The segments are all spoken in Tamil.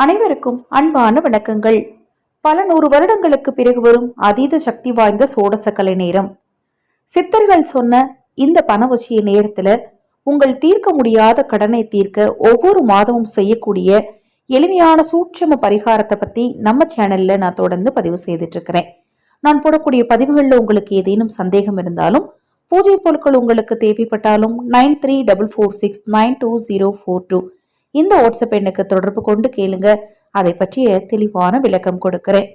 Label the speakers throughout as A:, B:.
A: அனைவருக்கும் அன்பான வணக்கங்கள். பல நூறு வருடங்களுக்கு பிறகு வரும் அதீத சக்தி வாய்ந்த சோடசக்கலை நேரம். சித்தர்கள் சொன்ன இந்த பணவசிய நேரத்துல உங்கள் தீர்க்க முடியாத கடனை தீர்க்க ஒவ்வொரு மாதமும் செய்யக்கூடிய எளிமையான சூட்சம பரிகாரத்தை பத்தி நம்ம சேனல்ல நான் தொடர்ந்து பதிவு செய்துட்டு இருக்கிறேன் நான் போடக்கூடிய பதிவுகளில் உங்களுக்கு ஏதேனும் சந்தேகம் இருந்தாலும் பூஜை பொருட்கள் உங்களுக்கு தேவைப்பட்டாலும் nine three double four six nine two zero four two இந்த வாட்ஸ்அப் எண்ணுக்கு தொடர்பு கொண்டு கேளுங்க. அதை பற்றிய தெளிவான விளக்கம் கொடுக்கிறேன்.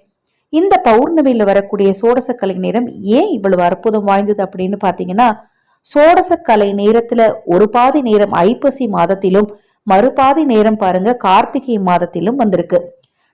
A: இந்த பௌர்ணமியில் வரக்கூடிய சோடசக்கலை நேரம் ஏன் இவ்வளவு அற்புதம் வாய்ந்தது அப்படின்னு பார்த்தீங்கன்னா சோடசக்கலை நேரத்துல ஒரு பாதி நேரம் ஐப்பசி மாதத்திலும் மறுபாதி நேரம் பாருங்க கார்த்திகை மாதத்திலும் வந்திருக்கு.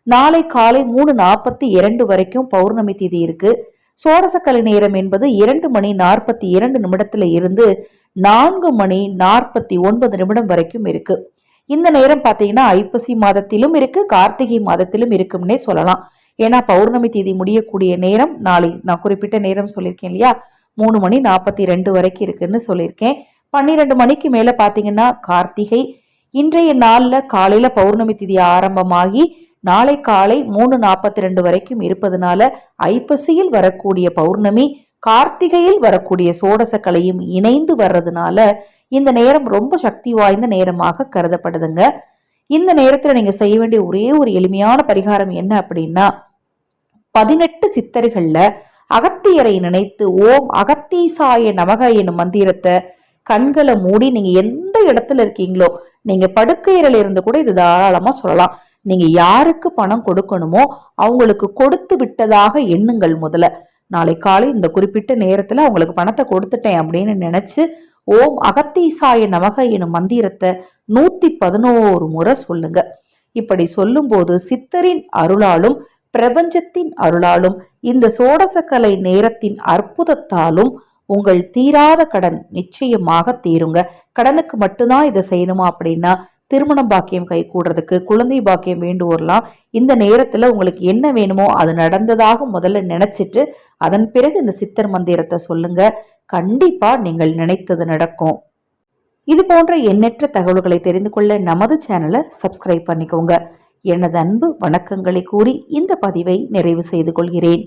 A: நாளை காலை மூணு நாற்பத்தி இரண்டு வரைக்கும் பௌர்ணமி திதி இருக்கு. சோடசக்கலை நேரம் என்பது இரண்டு மணி நாற்பத்தி இரண்டு நிமிடத்துல இருந்து நான்கு மணி நாற்பத்தி ஒன்பது நிமிடம் வரைக்கும் இருக்கு. இந்த நேரம் பார்த்தீங்கன்னா ஐப்பசி மாதத்திலும் இருக்கு கார்த்திகை மாதத்திலும் இருக்கும்னே சொல்லலாம். ஏன்னா பௌர்ணமி தேதி முடியக்கூடிய நேரம் நாளை நான் குறிப்பிட்ட நேரம் சொல்லியிருக்கேன் இல்லையா? மூணு மணி நாற்பத்தி ரெண்டு வரைக்கும் இருக்குன்னு சொல்லியிருக்கேன். பன்னிரெண்டு மணிக்கு மேலே பார்த்தீங்கன்னா கார்த்திகை. இன்றைய நாளில் காலையில் பௌர்ணமி திதி ஆரம்பமாகி நாளை காலை மூணு நாற்பத்தி ரெண்டு வரைக்கும் இருப்பதனால ஐப்பசியில் வரக்கூடிய பௌர்ணமி கார்த்திகையில் வரக்கூடிய சோடசக்கலையும் இணைந்து வர்றதுனால இந்த நேரம் ரொம்ப சக்தி வாய்ந்த நேரமாக கருதப்படுதுங்க. இந்த நேரத்தில் நீங்க செய்ய வேண்டிய ஒரே ஒரு எளிமையான பரிகாரம் என்ன அப்படின்னா பதினெட்டு சித்தர்களில் அகத்தியரை நினைத்து ஓம் அகத்தீசாய நமக என்னும் மந்திரத்தை கண்களை மூடி நீங்க எந்த இடத்துல இருக்கீங்களோ நீங்க படுக்கையரில் இருந்து கூட இது தாராளமா சொல்லலாம். நீங்க யாருக்கு பணம் கொடுக்கணுமோ அவங்களுக்கு கொடுத்து விட்டதாக எண்ணுங்கள் முதல்ல. நாளை காலை இந்த குறிப்பிட்ட நேரத்துல அவங்களுக்கு பணத்தை கொடுத்துட்டேன் அப்படின்னு நினைச்சு ஓம் அகத்தீசாய நமக எனும் மந்திரத்தை நூத்தி பதினோரு முறை சொல்லுங்க. இப்படி சொல்லும்போது சித்தரின் அருளாலும் பிரபஞ்சத்தின் அருளாலும் இந்த சோடசக்கலை நேரத்தின் அற்புதத்தாலும் உங்கள் தீராத கடன் நிச்சயமாக தீருங்க. கடனுக்கு மட்டும்தான் இதை செய்யணுமா அப்படின்னா திருமணம் பாக்கியம் கை கூடுறதுக்கு குழந்தை பாக்கியம் வேண்டுவோர்லாம் இந்த நேரத்துல உங்களுக்கு என்ன வேணுமோ அது நடந்ததாக முதல்ல நினைச்சிட்டு அதன் பிறகு இந்த சித்தர் மந்திரத்தை சொல்லுங்க. கண்டிப்பா நீங்கள் நினைத்தது நடக்கும். இது போன்ற எண்ணற்ற தகவல்களை தெரிந்து கொள்ள நமது சேனலை சப்ஸ்கிரைப் பண்ணிக்கோங்க. எனது அன்பு வணக்கங்களை கூறி இந்த பதிவை நிறைவு செய்து கொள்கிறேன்.